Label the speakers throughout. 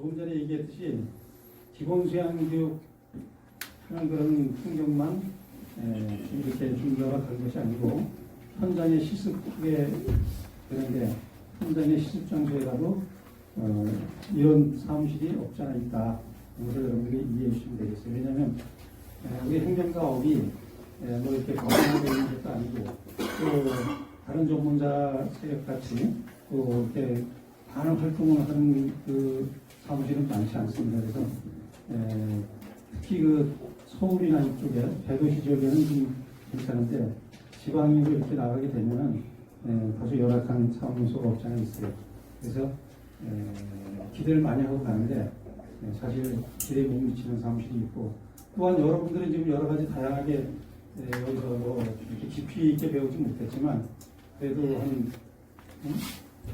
Speaker 1: 조금 전에 얘기했듯이 기본 수양 교육 하는 그런 풍경만 에, 이렇게 준비하러 간 것이 아니고 현장의 시습에 그런데 현장의 시습 장소에라도 어, 이런 사무실이 없지 않아 있다. 이것을 여러분들이 이해해 주시면 되겠어요. 왜냐하면 에, 우리 행정가업이 에, 뭐 이렇게 건강하게 있는 것도 아니고 또 다른 전문자 세력 같이 또 이렇게 많은 활동을 하는 그 사무실은 많지 않습니다. 그래서 에, 특히 그 서울이나 이쪽에 대도시 지역에는 좀 괜찮은데 지방으로 이렇게 나가게 되면은 에, 다소 열악한 사무소가 없지 않아 있어요. 그래서 에, 기대를 많이 하고 가는데 에, 사실 기대에 못 미치는 사무실이 있고 또한 여러분들은 지금 여러 가지 다양하게 에, 여기서 뭐 이렇게 깊이 있게 배우지 못했지만 그래도 한 응?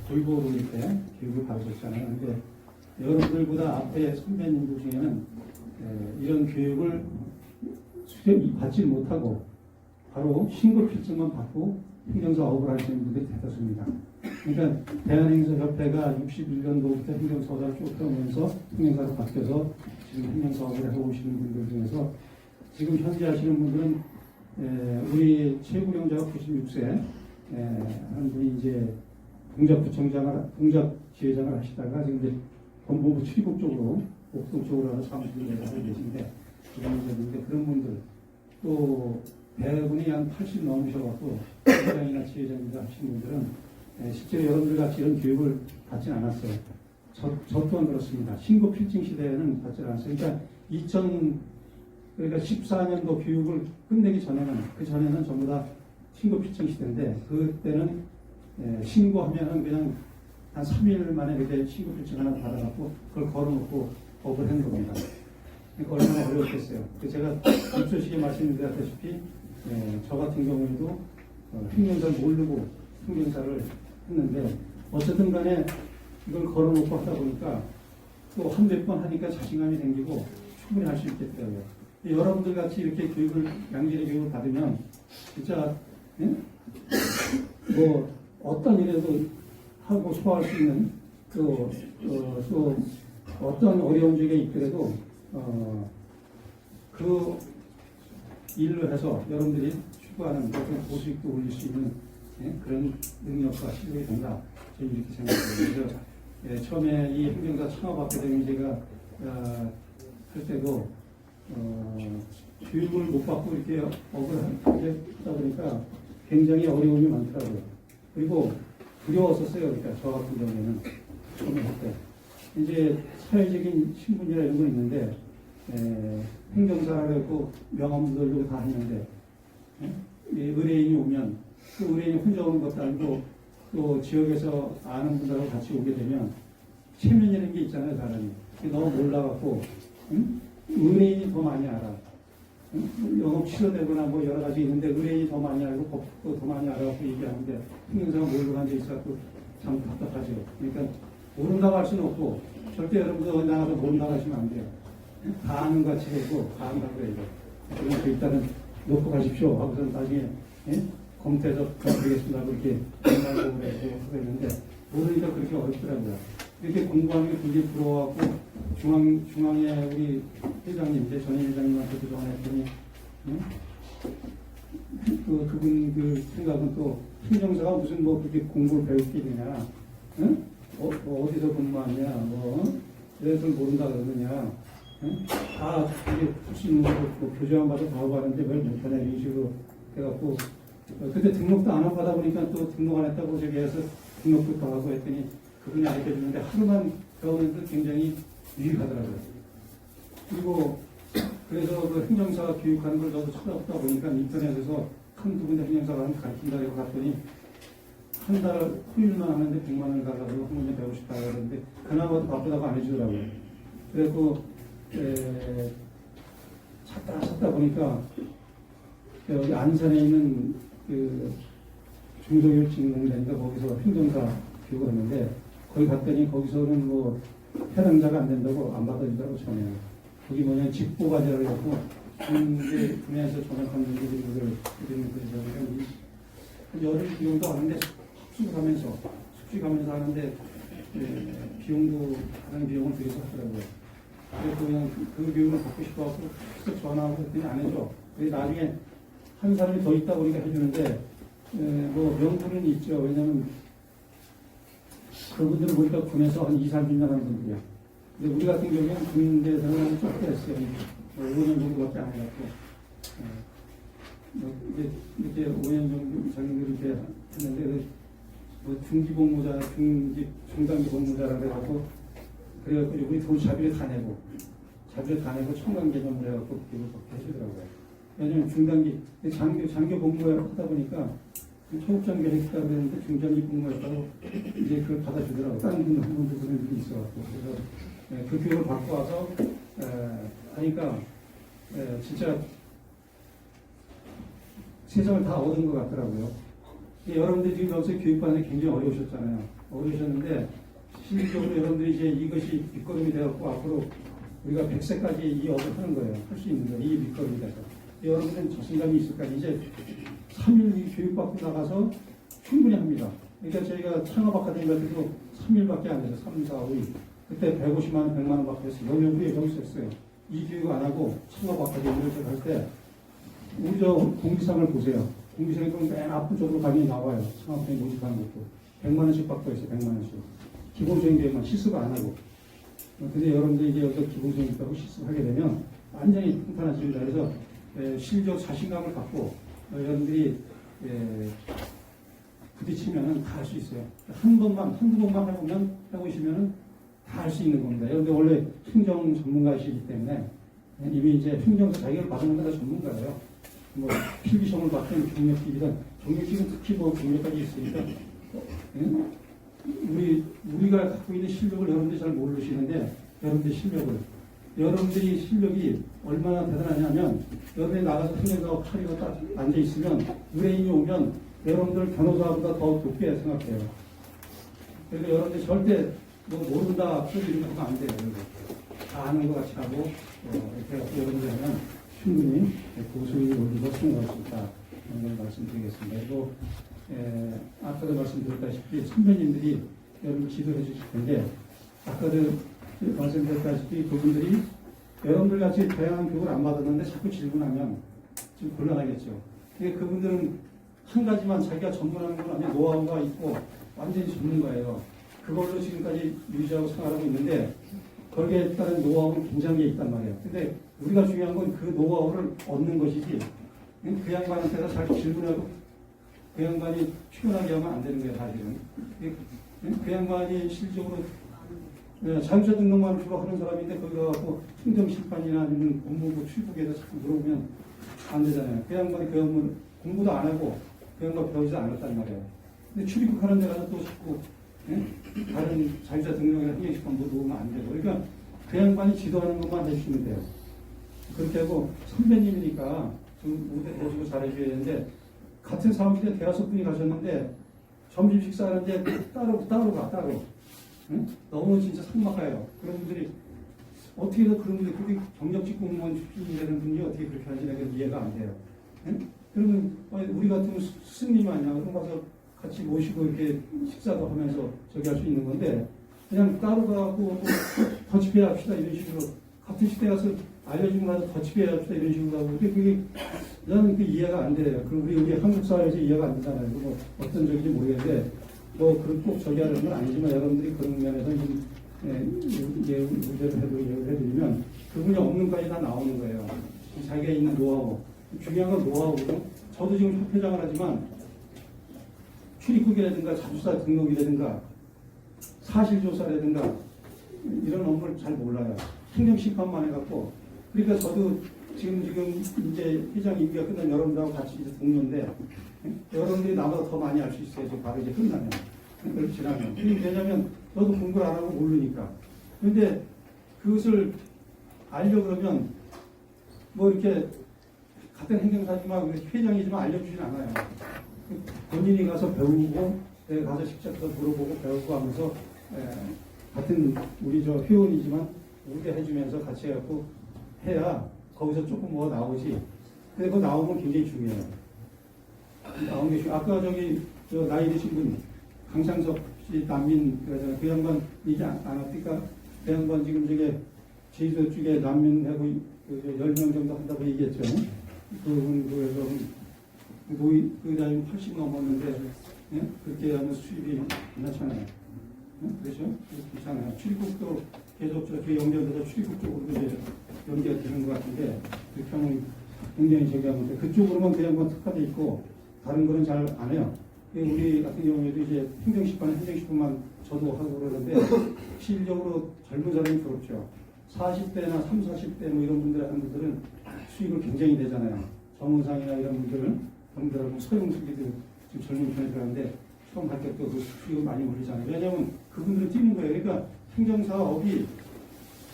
Speaker 1: 골고루 이렇게 교육을 받으셨잖아요. 근데 여러분들보다 앞에 선배님들 중에는 에, 이런 교육을 수련 받지 못하고 바로 신고 필증만 받고 행정사 업을 하시는 분들이 대다수입니다. 그러니까 대한행정협회가 61년도부터 행정사업을 쭉 해오면서 행정사로 바뀌어서 지금 행정사업을 해오시는 분들 중에서 지금 현재 하시는 분들은 에, 우리 최구령자가 96세 한 분이 이제 동작구청장을 동작 지회장을 하시다가 지금 이제 법무부 출입국 쪽으로 옥동 쪽으로 하는 사무실을 내려가고 계신데 그런 분들인데 그런 분들 또 대부분이 한 80 넘으셔갖고 회장이나 지회장이나 하시는 분들은 에, 실제로 여러분들 같이 이런 교육을 받지는 않았어요. 저, 저 또한 그렇습니다. 신고 필증 시대에는 받지 않았어요. 그러니까 2000 그러니까 14년도 교육을 끝내기 전에는 그 전에는 전부 다 신고 필증 시대인데 그때는 에, 신고하면은 그냥 한 3일 만에 그때 필증 하나 받아갖고 그걸 걸어놓고 업을 한 겁니다. 그러니까 얼마나 어려웠겠어요. 그 제가 입소식에 말씀드렸다시피 에, 저 같은 경우에도 어, 횡령사를 모르고 횡령사를 했는데 어쨌든 간에 이걸 걸어놓고 하다 보니까 또 한 몇 번 하니까 자신감이 생기고 충분히 할 수 있겠더라고요. 여러분들 같이 이렇게 교육을 양질의 교육을 받으면 진짜 예? 뭐 어떤 일에도 하고 소화할 수 있는 또, 어, 또 어떤 어려운 적에 있더라도 어, 그 일로 해서 여러분들이 추구하는 어떤 고수익도 올릴 수 있는 예? 그런 능력과 실력이 된다. 저는 이렇게 생각해요. 그래서 예, 처음에 이 행정사 창업 아카데미 제가 어, 할 때도 어, 교육을 못 받고 이렇게 업을 하게 하다 보니까 굉장히 어려움이 많더라고요. 그리고 두려웠었어요. 그러니까 저 같은 경우에는 처음에 할 때. 이제 사회적인 신분이나 이런 건 있는데 에, 행정사라고 명함들도 다 했는데 에? 이 의뢰인이 오면 그 의뢰인이 혼자 오는 것도 아니고 또 지역에서 아는 분들하고 같이 오게 되면 체면이라는 게 있잖아요, 사람이. 너무 몰라갖고 응? 의뢰인이 더 많이 알아. 응? 영업 취소되거나 뭐 여러 가지 있는데 의뢰인이 더 많이 알고 법도 더 많이 알아갖고 얘기하는데 행정사가 모르고 앉아 있어갖고 참 답답하죠. 그러니까 모른다고 할 수는 없고 절대 여러분들 나가서 모른다고 하시면 안 돼요. 다 아는 것 같이 되고 다 안다고 그래요. 그러니까 일단은 놓고 가십시오. 하고서 나중에 예? 검토해서 드리겠습니다. 하고 이렇게 연락을 그래고 그랬는데 모르니까 그렇게 어렵더라고요. 이렇게 공부하는 게 굉장히 부러워갖고 중앙, 중앙에 우리 회장님, 이제 전임 회장님한테도 전화했더니 응? 그, 그분 그 생각은 또 행정사가 무슨 뭐 그렇게 공부를 배울 게 있느냐 응? 어, 뭐 어디서 근무하냐 뭐 그래서 모른다 그러느냐 응? 다 이게 거 뭐, 교재만 봐도 다 하고 하는데 왜 못하냐 이런 식으로 해갖고 어, 그때 등록도 안 하고 하다 보니까 또 등록 안 했다고 저기 해서 등록부터 하고 했더니 그분이 알려주는데 하루만 배우면서 굉장히 유익하더라고요. 그리고 그래서 그 행정사 교육하는 걸 저도 찾아보다 보니까 인터넷에서 큰 두 군데 행정사가 가르친다 해서 갔더니 한 달 후일만 하는데 100만 원을 달라고 한 군데 배우고 싶다 그러는데 그나마도 바쁘다고 안 해주더라고요. 그래서 에, 찾다 찾다 보니까 여기 안산에 있는 그 중소기업진흥공단인가 거기서 행정사 교육을 했는데 거기 갔더니 거기서는 뭐 해당자가 안 된다고 안 받아주더라고 전에 거기 뭐냐 직보가자를 갖고 중대 분야에서 전역한 분들이 그걸 드리는 그래서 한 열흘 비용도 하는데 숙식하면서 숙식하면서 하는데 예, 비용도 다른 비용을 들여서 하더라고요. 그래서 그냥 그 비용을 받고 싶어갖고 계속 전화하고 그랬더니 안 해줘. 그래 나중에 한 사람이 더 있다 보니까 해주는데 에, 뭐 명분은 있죠. 왜냐면 그분들은 보니까 군에서 한 2, 3년 하는 분들이야. 근데 우리 같은 경우에는 군대에서는 좀 됐어요. 뭐 5년 정도밖에 안 해갖고. 예. 뭐 이제 이렇게 5년 정도 장교 이렇게 했는데 그뭐 중기 복무자, 중기 중단기 복무자라 그래갖고 그래갖고 우리 돈 자비를 다 내고 자비를 다 내고 청강 개념을 해갖고 그렇게 해주더라고요. 왜냐면 중단기 장교 장교 복무를 하다 보니까 초급장교 했다 그랬는데 중장기 복무했다고 이제 그걸 받아주더라고요. 다른 분한 분도 그런 분이 있어갖고 그래서 예, 그 교육을 받고 와서 에, 하니까 에, 진짜 세상을 다 얻은 것 같더라고요. 이 여러분들이 지금 여기서 교육받는 게 굉장히 어려우셨잖아요. 어려우셨는데 실질적으로 여러분들이 이제 이것이 밑거름이 되었고 앞으로 우리가 100세까지 이 업을 하는 거예요. 할 수 있는 거예요. 이 밑거름이 돼서. 여러분들은 자신감이 있을까? 이제 3일 이 교육받고 나가서 충분히 합니다. 그러니까 저희가 창업 아카데미 같은 거 3일밖에 안 돼서 3, 4, 5일. 그때 150만 원, 100만 원 받고 했어요. 우리 여기서 했어요. 이 교육 안 하고 창업 아카데미를 할때 우리 저 공지사항을 보세요. 공지사항이 맨 앞쪽으로 가면 나와요. 창업회 모집하는 것도. 100만 원씩 받고 있어요. 100만 원씩. 기본적인 계획만 실습 안 하고. 어, 근데 여러분들이 이제 여기서 기본적인 있다고 실습하게 되면 완전히 평탄해집니다. 그래서 에, 실적 자신감을 갖고 어, 여러분들이 에, 부딪히면은 다할 수 있어요. 한 번만, 한두 번만 해보면, 해보시면은 다할 수 있는 겁니다. 여러분들 원래 행정 전문가이시기 때문에 이미 이제 행정사 자격을 받은 데가 전문가예요. 뭐 필기 시험을 받든 경력직이든 경력직은 특히 뭐 경력까지 있으니까 어, 예? 우리 우리가 갖고 있는 실력을 여러분들이 잘 모르시는데 여러분들 실력을 여러분들이 실력이 얼마나 대단하냐면 여러분이 나가서 행정사하고 파리가 딱 앉아 있으면 의뢰인이 오면 여러분들 변호사보다 더 높게 생각해요. 그러니까 여러분들 절대 뭐 모른다 소리 이런 거 하면 안 돼요. 다 아는 것 같이 하고 어, 이렇게 여러분들 하면 충분히 고소인이 올리고 성공할 수 있다. 이런 걸 말씀드리겠습니다. 그리고 에, 아까도 말씀드렸다시피 선배님들이 여러분 지도해 주실 텐데 아까도 말씀드렸다시피 그분들이 여러분들 같이 다양한 교육을 안 받았는데 자꾸 질문하면 좀 곤란하겠죠. 그러니까 그분들은 한 가지만 자기가 전문하는 건 아니고 노하우가 있고 완전히 전문가예요. 그걸로 지금까지 유지하고 생활하고 있는데 거기에 따른 노하우는 굉장히 있단 말이에요. 근데 우리가 중요한 건 그 노하우를 얻는 것이지 그 양반한테서 잘 질문하고 그 양반이 피곤하게 하면 안 되는 거예요, 사실은. 그- 그 양반이 실적으로 네, 자동차 등록만 주로 하는 사람인데 거기 가서 행정심판이나 아니면 법무부 출국에서 자꾸 물어보면 안 되잖아요. 그 양반이 그 양반 공부도 안 하고 그 양반 배우지도 않았단 말이에요. 근데 출입국 하는 데 가서 또 자꾸 예? 다른 자유자 등록이나 행정심판 뭐 놓으면 안 되고 그러니까 그 양반이 지도하는 것만 해주시면 돼요. 그렇게 하고 선배님이니까 좀 무대 보시고 잘해줘야 되는데 같은 사무실에 대여섯 분이 가셨는데 점심 식사하는데 따로 따로 가 따로 응? 너무 진짜 삭막해요. 그런 분들이 어떻게 해서 그런 분들이 그렇게 경력직 공무원 출신이 되는 분이 어떻게 그렇게 하는지 내가 이해가 안 돼요. 응? 그러면 어, 우리 같은 스- 스승님 아니야. 그럼 가서 같이 모시고 이렇게 식사도 하면서 저기 할 수 있는 건데 그냥 따로 가고 뭐 더치페이 합시다 이런 식으로 같은 시대 가서 알려주고 나서 더치페이 합시다 이런 식으로 하고 그게 그게 나는 그 이해가 안 돼요. 그 우리 우리 한국 사회에서 이해가 안 되잖아요. 그뭐 어떤 적인지 모르겠는데 뭐 그걸 꼭 저기 하는 건 아니지만 여러분들이 그런 면에서 좀 예, 예, 문제를 해도 이해를 해드리면 그분이 없는 까지 다 나오는 거예요. 자기가 있는 노하우. 중요한 건 노하우고 저도 지금 협회장을 하지만 출입국이라든가 자주사 등록이라든가 사실조사라든가 이런 업무를 잘 몰라요. 행정심판만 해갖고 그러니까 저도 지금 지금 이제 회장 임기가 끝난 여러분들하고 같이 이제 동료인데 여러분들이 나보다 더 많이 알 수 있어요. 지금 바로 이제 끝나면 그걸 지나면 왜냐면 저도 공부를 안 하고 모르니까 근데 그것을 알려 그러면 뭐 이렇게 같은 행정사지만 회장이지만 알려주진 않아요. 본인이 가서 배우고 가서 직접 더 물어보고 배우고 하면서 에, 같은 우리 저 회원이지만 우게 해주면서 같이 해갖고 해야 거기서 조금 뭐 나오지. 근데 그거 나오면 굉장히 중요해요. 나온 게 중- 아까 저기 저 나이 드신 분 강창석 씨 난민 그러잖아요. 그 양반 이제 안, 안 왔으니까 그 양반 지금 저게 제주도 쪽에 난민하고 그 10명 정도 한다고 얘기했죠. 그분 그래서 노이 그 나이 80 넘었는데 예? 그렇게 하면 수입이 괜찮잖아요. 예? 그렇죠? 괜찮아요. 출입국도 계속 저기 연결돼서 출입국 쪽으로 이제 연결되는 것 같은데 그렇게 하면 굉장히 저기하면 돼. 그쪽으로만 그냥 뭐 특화돼 있고 다른 거는 잘 안 해요. 예, 우리 같은 경우에도 이제 행정식판, 행정식품만 저도 하고 그러는데 실질적으로 젊은 사람이 부럽죠. 40대나 3, 40대 뭐 이런 분들 하는 분들은 수익을 굉장히 내잖아요. 정은상이나 이런 분들은 분들하고 서용수기들 지금 젊은 편에 들어가는데 처음 할 때도 그 수익을 많이 올리잖아요. 왜냐하면 그분들은 뛰는 거예요. 그러니까 행정사업이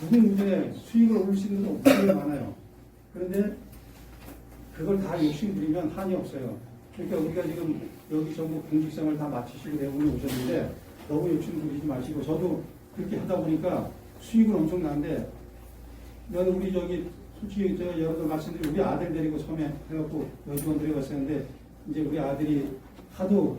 Speaker 1: 무궁무진에 수익을 올릴 수 있는 옵션이 많아요. 그런데 그걸 다 욕심 부리면 한이 없어요. 그러니까 우리가 지금 여기 전부 공직생활 다 마치시고 대부분 오셨는데 너무 욕심 부리지 마시고 저도 그렇게 하다 보니까 수익은 엄청 나는데 나는 우리 저기 솔직히 제가 여러분 말씀드린 우리 아들 데리고 처음에 해갖고 여직원 데려갔었는데 이제 우리 아들이 하도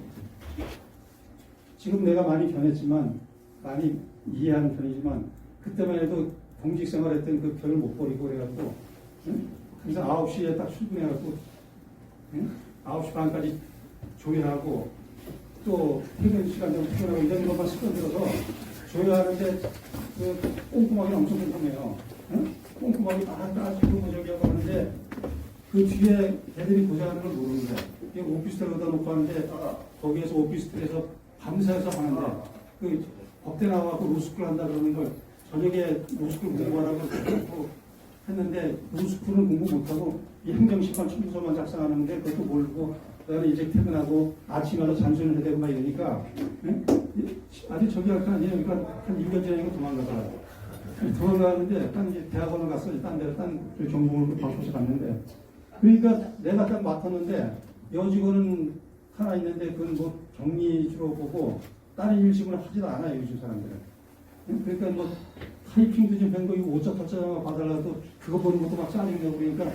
Speaker 1: 지금 내가 많이 변했지만 많이 이해하는 편이지만 그때만 해도 공직 생활했던 그 별을 못 버리고 그래갖고 응? 항상 9시에 딱 출근해갖고 응? 9시 반까지 조회하고 또 퇴근 시간 되면 퇴근하고 이런 것만 습관 들어서 조회하는데 그 꼼꼼하게 엄청 꼼꼼해요. 응? 꼼꼼하게 다 따지고 뭐 저기 하고 하는데 그 뒤에 애들이 고생하는 걸 모르는 거야. 이게 오피스텔 얻어 놓고 하는데 거기에서 오피스텔에서 밤새서 하는데 그 법대 나와갖고 로스쿨 한다 그러는 걸 저녁에 로스쿨 공부하라고 했는데 로스쿨은 공부 못하고 이 행정식판 청구서만 작성하는데 그것도 모르고 그다음에 이제 퇴근하고 아침마다 잔소리를 해야 되고 막 이러니까 응? 아직 저기 아니에요. 그러니까 한 1년 전에 도망가더라고. 도망가는데 딴 이제 대학원을 갔어. 딴 데로 딴그 전공을 바꿔서 갔는데 그러니까 내가 딱 맡았는데 여직원은 하나 있는데 그건 뭐 격리주로 보고 다른 일 지금 하지도 않아요 요즘 사람들은 응? 그러니까 뭐 타이핑도 좀 뵌거 이거 오차 터차 봐달라도 그거 보는 것도 막 짜증내고 그러니까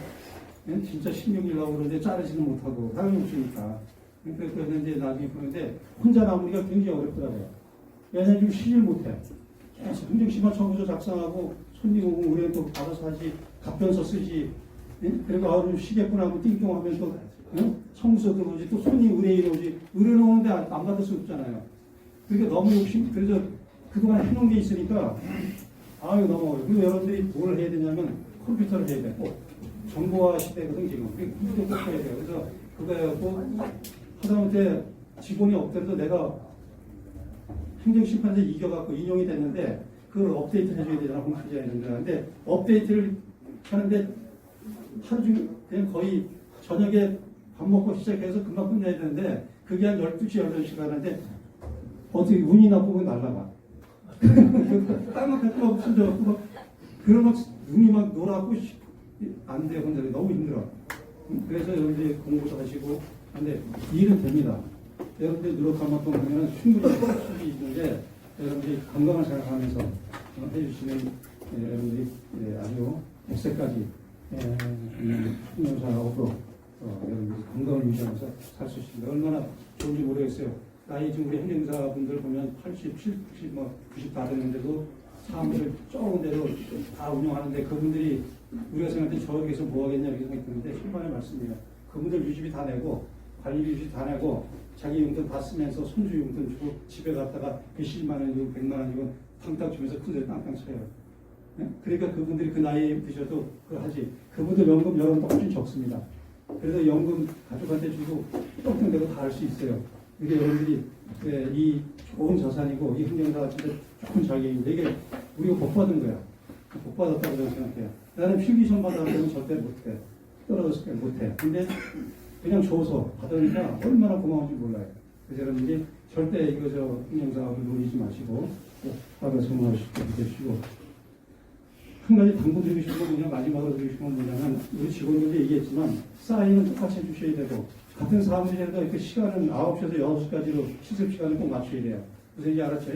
Speaker 1: 응? 진짜 신경이 나고 그러는데 자르지는 못하고 사람이 없으니까 그러니까 그래서 이제 나중에 보는데 혼자 남으니까 굉장히 어렵더라고요 왜냐면 지금 쉬질 못해 행정심화 청구서 작성하고 손님 오고 우리는 또 받아서 하지 답변서 쓰지 예? 그리고 아우 쉬겠구나 하고 띵동하면 또 어? 청구서 들어오지 또 손님 의뢰인 오지 의뢰인 오는데 안안 받을 수 없잖아요 그러니까 너무 욕심 그래서 그동안 해놓은 게 있으니까 아유 너무 어려워 그리고 여러분들이 뭘 해야 되냐면 컴퓨터를 해야 되고 정보화 시대거든 지금. 그게 꼭 해야 돼요. 그래서 그거 해갖고 하다못해 직원이 없더라도 내가 행정심판에서 이겨갖고 인용이 됐는데 그걸 업데이트 해줘야 되잖아 홈페이지에 있는 거 근데 업데이트를 하는데 하루 종일 그냥 거의 저녁에 밥 먹고 시작해서 금방 끝내야 되는데 그게 한 12시, 8시 가는데 어떻게 운이 나쁘면 날라가 까맣게 또 없어져갖고 막 그러면 눈이 막 노랗고 씨, 안 돼요 근데 너무 힘들어 음, 그래서 여러분들이 공부도 하시고 근데 일은 됩니다 여러분들이 노력하면 또 보면 충분히 수익이 있는데 여러분들이 건강을 생각하면서 어, 해주시면 예, 여러분들이 예, 아주 100세까지 신용사업으로 어, 여러분들이 건강을 유지하면서 살 수 있습니다. 얼마나 좋은지 모르겠어요. 나이 지금 우리 행정사분들 보면 80, 70, 90, 뭐 90다 됐는데도 사무실 좁은 데도 다 운영하는데 그분들이 우리가 생각할 때 저기서 뭐 하겠냐 이렇게 생각했는데 실망의 말씀이에요. 그분들 유지비 다 내고 관리 유지 다 내고 자기 용돈 다 쓰면서 손주 용돈 주고 집에 갔다가 몇십만 원이고 백만 원이고 탕탕 주면서 큰소리 땅땅 쳐요. 예? 그러니까 그분들이 그 나이에 드셔도 그걸 하지. 그분들 연금 여러분도 훨씬 적습니다. 그래서 연금 가족한테 주고 똥똥 대고 다 할 수 있어요. 이게 여러분들이 예, 이 좋은 자산이고 이 흥정사가 진짜 좋은 자격인데 이게 우리가 복 받은 거야. 복 받았다고 저는 생각해요. 나는 필기시험 받아서는 절대 못해. 떨어졌을 때 못해. 근데 그냥 줘서 받으니까 얼마나 고마운지 몰라요. 그래서 여러분들이 절대 이거 저 흥정사업을 노리지 마시고 꼭 받아 성공하시고 되시고 한 가지 당부 드리고 싶은 건 뭐냐, 마지막으로 드리고 싶은 건 뭐냐면, 우리 직원들도 얘기했지만, 사인은 똑같이 해주셔야 되고, 같은 사무실에도 이렇게 시간은 9시에서 6시까지로 실습 시간을 꼭 맞춰야 돼요. 그래서 이제 알았죠?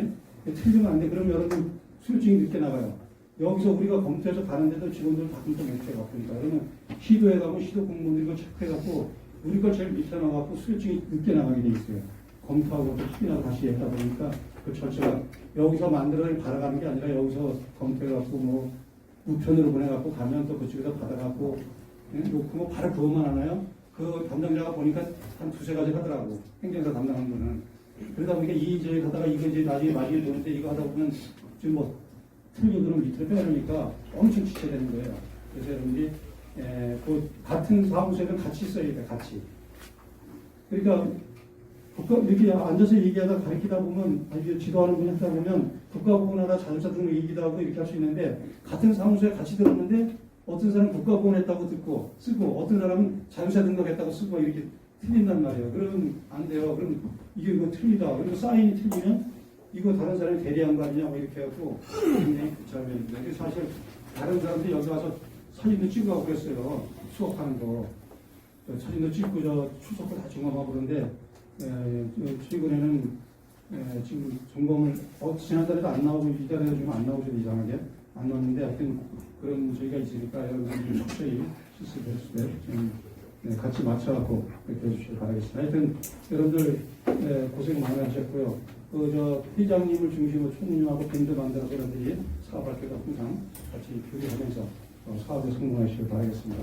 Speaker 1: 틀리면 안 돼. 그럼 여러분 수료증이 늦게 나가요. 여기서 우리가 검토해서 가는데도 직원들 다 검토 못해갖고, 그러니까. 그러면 시도에 가면 시도 공무원들이 이걸 체크해 갖고, 우리 걸 제일 밑에 나와갖고 수료증이 늦게 나가게 돼 있어요. 검토하고 또 확인하고 다시 했다 보니까 그 절차가 여기서 만들어 받아가는 게 아니라 여기서 검토해 갖고 뭐 우편으로 보내 갖고 가면 또 그쪽에서 받아 갖고 예? 놓고 뭐 바로 그것만 하나요? 그 담당자가 보니까 한 두세 가지 하더라고 행정사 담당한 분은 그러다 보니까 이 이제 하다가 이거 이제 나중에 마지막에 보는데 이거 하다 보면 지금 뭐 틀린 그런 밑으로 빼놓으니까 엄청 지체되는 거예요. 그래서 여러분들이 에, 그 같은 사무소에는 같이 써야 돼, 같이. 그러니까 국가 이렇게 앉아서 얘기하다 가르치다 보면 아니 지도하는 분이 하다 보면 국가보건하다 자동차 등록 얘기도 하고 이렇게 할 수 있는데 같은 사무소에 같이 들었는데 어떤 사람은 국가보건했다고 듣고 쓰고 어떤 사람은 자동차 등록했다고 쓰고 이렇게 틀린단 말이에요. 그러면 안 돼요. 그럼 이게 이거 틀리다. 그리고 사인이 틀리면 이거 다른 사람이 대리한 거 아니냐고 이렇게 하고 굉장히 그처럼입니다. 사실 다른 사람들이 여기 와서 사진도 찍어가고 그랬어요. 수업하는 거. 저 사진도 찍고 저 추석도 다 점검하고 그러는데 에, 저 최근에는 에, 지금 점검을 어, 지난달에도 안 나오고 이달에도 좀 안 나오죠 이상하게 안 나왔는데 하여튼 그런 저희가 있으니까 여러분들 좀 적절히 실습을 했을 때 좀 네, 같이 맞춰갖고 이렇게 해주시기 바라겠습니다. 하여튼 여러분들 에, 고생 많이 하셨고요. 그저 회장님을 중심으로 총무님하고 밴드 만들어서 여러분들이 사업할 때도 항상 같이 교류하면서 어, 사업에 성공하시길 바라겠습니다.